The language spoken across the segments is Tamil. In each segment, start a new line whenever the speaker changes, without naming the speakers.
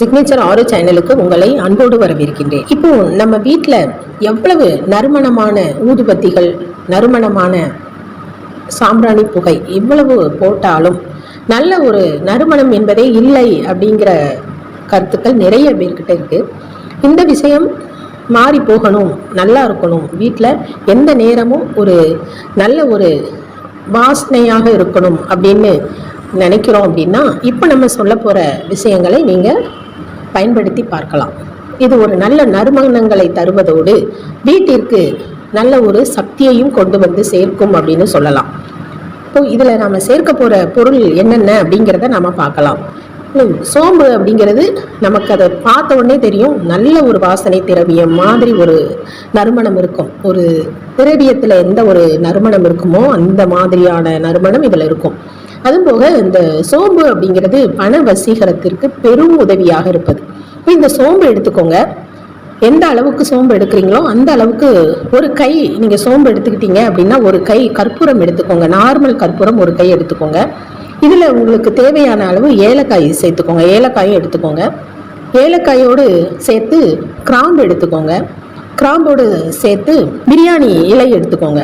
சிக்னேச்சர் ஆரோ சேனலுக்கு உங்களை அன்போடு வரவேற்கின்றேன். இப்போ நம்ம வீட்டில் எவ்வளவு நறுமணமான ஊதுபத்திகள் நறுமணமான சாம்பிராணி புகை இவ்வளவு போட்டாலும் நல்ல ஒரு நறுமணம் என்பதே இல்லை அப்படிங்கிற கருத்துக்கள் நிறைய பேர்கிட்ட இருக்கு. இந்த விஷயம் மாறி போகணும் நல்லா இருக்கணும். வீட்டில் எந்த நேரமும் ஒரு நல்ல ஒரு வாசனையாக இருக்கணும் அப்படின்னு நினைக்கிறோம் அப்படின்னா இப்போ நம்ம சொல்ல போகிற விஷயங்களை நீங்கள் பயன்படுத்தி பார்க்கலாம். இது ஒரு நல்ல நறுமணங்களை தருவதோடு வீட்டிற்கு நல்ல ஒரு சக்தியையும் கொண்டு வந்து சேர்க்கும் அப்படின்னு சொல்லலாம். இப்போ இதில் நாம் சேர்க்க போகிற பொருள் என்னென்ன அப்படிங்கிறத நாம் பார்க்கலாம். சோம்பு அப்படிங்கிறது நமக்கு அதை பார்த்த உடனே தெரியும். நல்ல ஒரு வாசனை திரவியம் மாதிரி ஒரு நறுமணம் இருக்கும். ஒரு திரவியத்தில் எந்த ஒரு நறுமணம் இருக்குமோ அந்த மாதிரியான நறுமணம் இதில் இருக்கும். அதுபோக இந்த சோம்பு அப்படிங்கிறது பண வசீகரத்திற்கு பெரும் உதவியாக இருப்பது. இப்போ இந்த சோம்பு எடுத்துக்கோங்க. எந்த அளவுக்கு சோம்பு எடுக்கிறீங்களோ அந்த அளவுக்கு ஒரு கை நீங்கள் சோம்பு எடுத்துக்கிட்டீங்க அப்படின்னா ஒரு கை கற்பூரம் எடுத்துக்கோங்க. நார்மல் கற்பூரம் ஒரு கை எடுத்துக்கோங்க. இதில் உங்களுக்கு தேவையான அளவு ஏலக்காய் சேர்த்துக்கோங்க. ஏலக்காயும் எடுத்துக்கோங்க. ஏலக்காயோடு சேர்த்து கிராம்பு எடுத்துக்கோங்க. கிராம்போடு சேர்த்து பிரியாணி இலை எடுத்துக்கோங்க.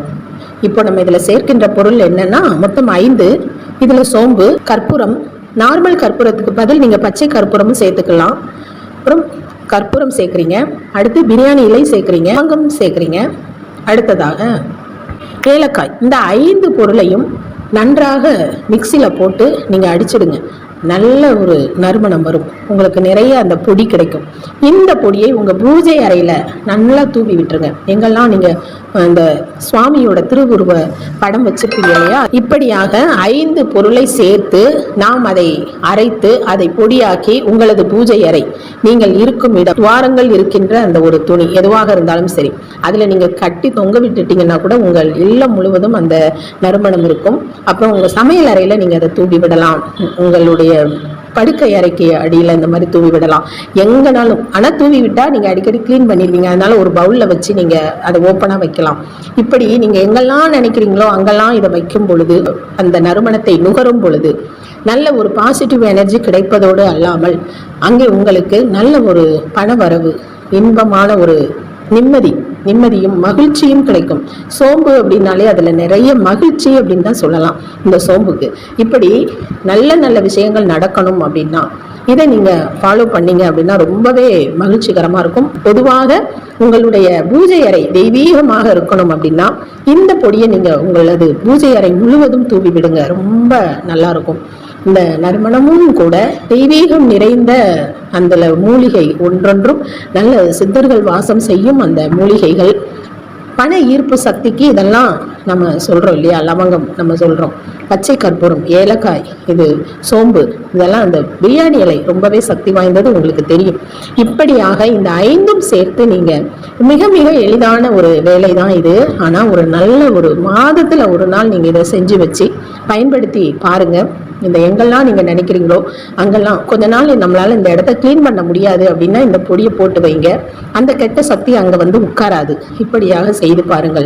இப்போ நம்ம இதில் சேர்க்கின்ற பொருள் என்னன்னா மொத்தம் ஐந்து. இதில் சோம்பு கற்பூரம். நார்மல் கற்பூரத்துக்கு பதில் நீங்கள் பச்சை கற்பூரமும் சேர்த்துக்கலாம். அப்புறம் கற்பூரம் சேர்க்குறீங்க. அடுத்து பிரியாணி இலை சேர்க்குறீங்க. மங்கம் சேர்க்குறீங்க. அடுத்ததாக ஏலக்காய். இந்த ஐந்து பொருளையும் நன்றாக மிக்சியில் போட்டு நீங்கள் அடிச்சிடுங்க. நல்ல ஒரு நறுமணம் வரும். உங்களுக்கு நிறைய அந்த பொடி கிடைக்கும். இந்த பொடியை உங்கள் பூஜை அறையில் நல்லா தூவி விட்டுருங்க. எங்கெல்லாம் நீங்கள் அந்த சுவாமியோட திருவுருவ படம் வச்சிருப்பீங்க இல்லையா? இப்படியாக ஐந்து பொருளை சேர்த்து நாம் அதை அரைத்து அதை பொடியாக்கி உங்களது பூஜை அறை நீங்கள் இருக்கும் இடம் துவாரங்கள் இருக்கின்ற அந்த ஒரு துணி எதுவாக இருந்தாலும் சரி. அதில் நீங்கள் கட்டி தொங்க விட்டுட்டீங்கன்னா கூட உங்கள் இல்லம் முழுவதும் அந்த நறுமணம் இருக்கும். அப்புறம் உங்கள் சமையல் அறையில் நீங்கள் அதை தூவி விடலாம். உங்களுடைய படுக்கை அறைக்கு அடியில் இந்த மாதிரி தூவி விடலாம். எங்கனாலும். ஆனால் தூவி விட்டால் நீங்கள் அடிக்கடி க்ளீன் பண்ணிடுவீங்க. அதனால ஒரு பவுலில் வச்சு நீங்கள் அதை ஓப்பனாக வைக்கலாம். இப்படி நீங்கள் எங்கெல்லாம் நினைக்கிறீங்களோ அங்கெல்லாம் இதை வைக்கும் பொழுது அந்த நறுமணத்தை நுகரும் பொழுது நல்ல ஒரு பாசிட்டிவ் எனர்ஜி கிடைப்பதோடு அல்லாமல் அங்கே உங்களுக்கு நல்ல ஒரு பணவரவு இன்பமான ஒரு நிம்மதி நிம்மதியும் மகிழ்ச்சியும் கிடைக்கும். சோம்பு அப்படின்னாலே அதில் நிறைய மகிழ்ச்சி அப்படின்னு தான் சொல்லலாம் இந்த சோம்புக்கு. இப்படி நல்ல நல்ல விஷயங்கள் நடக்கணும் அப்படின்னா இதை நீங்கள் ஃபாலோ பண்ணீங்க அப்படின்னா ரொம்பவே மகிழ்ச்சிகரமாக இருக்கும். பொதுவாக உங்களுடைய பூஜை அறை தெய்வீகமாக இருக்கணும் அப்படின்னா இந்த பொடியை நீங்கள் உங்களது பூஜை அறை முழுவதும் தூவி விடுங்க. ரொம்ப நல்லா இருக்கும். இந்த நறுமணமும் கூட தெய்வீகம் நிறைந்த அந்த மூலிகை ஒன்றொன்றும் நல்ல சித்தர்கள் வாசம் செய்யும் அந்த மூலிகைகள். பண ஈர்ப்பு சக்திக்கு இதெல்லாம் நம்ம சொல்கிறோம் இல்லையா? லவங்கம் நம்ம சொல்கிறோம் பச்சை கற்பூரம் ஏலக்காய் இது சோம்பு இதெல்லாம் அந்த பிரியாணி இலை ரொம்பவே சக்தி வாய்ந்தது உங்களுக்கு தெரியும். இப்படியாக இந்த ஐந்தும் சேர்த்து நீங்கள் மிக மிக எளிதான ஒரு வேலை தான் இது. ஆனால் ஒரு நல்ல ஒரு மாதத்தில் ஒரு நாள் நீங்கள் இதை செஞ்சு வச்சு பயன்படுத்தி பாருங்கள் இந்த எங்கெல்லாம் நீங்கள் நினைக்கிறீங்களோ அங்கெல்லாம் கொஞ்ச நாள் நம்மளால் இந்த இடத்த க்ளீன் பண்ண முடியாது அப்படின்னா இந்த பொடியை போட்டு வைங்க. அந்த கெட்ட சக்தி அங்கே வந்து உட்காராது. இப்படியாக செய்து பாருங்கள்.